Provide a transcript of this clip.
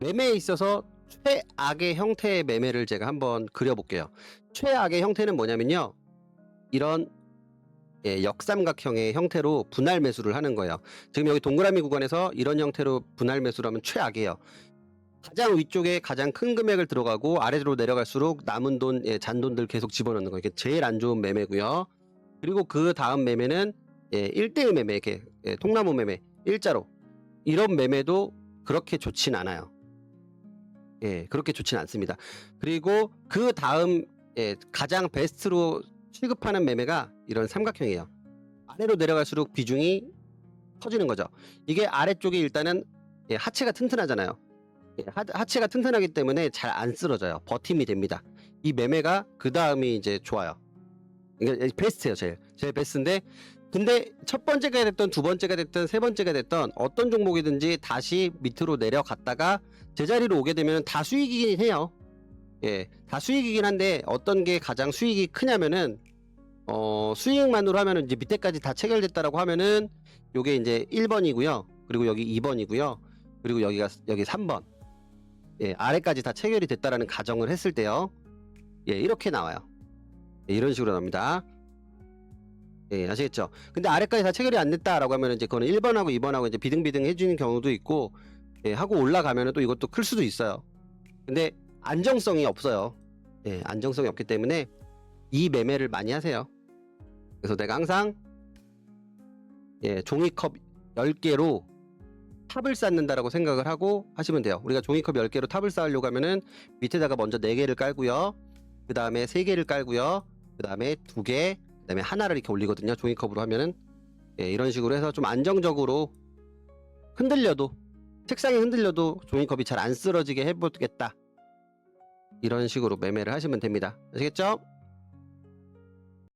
매매에 있어서 최악의 형태의 매매를 제가 한번 그려볼게요. 최악의 형태는 뭐냐면요. 이런 예, 역삼각형의 형태로 분할 매수를 하는 거예요. 지금 여기 동그라미 구간에서 이런 형태로 분할 매수를 하면 최악이에요. 가장 위쪽에 가장 큰 금액을 들어가고 아래로 내려갈수록 남은 돈, 예, 잔돈들 계속 집어넣는 거. 이게 제일 안 좋은 매매고요. 그리고 그 다음 매매는 예, 1대1 매매, 이렇게 예, 통나무 매매, 일자로. 이런 매매도 그렇게 좋진 않아요. 예, 그렇게 좋진 않습니다. 그리고 그 다음 예, 가장 베스트로 취급하는 매매가 이런 삼각형이에요. 아래로 내려갈수록 비중이 커지는 거죠. 이게 아래쪽이 일단은 예, 하체가 튼튼하잖아요. 예, 하, 하체가 튼튼하기 때문에 잘 안 쓰러져요. 버팀이 됩니다. 이 매매가 그 다음이 이제 좋아요. 이게 베스트예요, 제일. 제일 베스트인데 근데 첫 번째가 됐던 두 번째가 됐던 세 번째가 됐던 어떤 종목이든지 다시 밑으로 내려갔다가 제자리로 오게 되면 다 수익이긴 해요. 예, 다 수익이긴 한데 어떤 게 가장 수익이 크냐면은 어, 수익만으로 하면은 이제 밑에까지 다 체결됐다라고 하면은 요게 이제 1번이고요. 그리고 여기 2번이고요. 그리고 여기가 여기 3번. 예, 아래까지 다 체결이 됐다라는 가정을 했을 때요. 예, 이렇게 나와요. 예, 이런 식으로 나옵니다. 예, 아시겠죠? 근데 아래까지 다 체결이 안 됐다라고 하면 이제 그거는 1번하고 2번하고 이제 비등비등 해주는 경우도 있고, 예, 하고 올라가면은 또 이것도 클 수도 있어요. 근데 안정성이 없어요. 예, 안정성이 없기 때문에 이 매매를 많이 하세요. 그래서 내가 항상 예, 종이컵 10개로 탑을 쌓는다라고 생각을 하고 하시면 돼요. 우리가 종이컵 10개로 탑을 쌓으려고 하면은 밑에다가 먼저 4개를 깔고요. 그 다음에 3개를 깔고요. 그 다음에 2개, 그 다음에 하나를 이렇게 올리거든요. 종이컵으로 하면은. 예, 이런 식으로 해서 좀 안정적으로 흔들려도, 책상이 흔들려도 종이컵이 잘 안 쓰러지게 해보겠다. 이런 식으로 매매를 하시면 됩니다. 아시겠죠?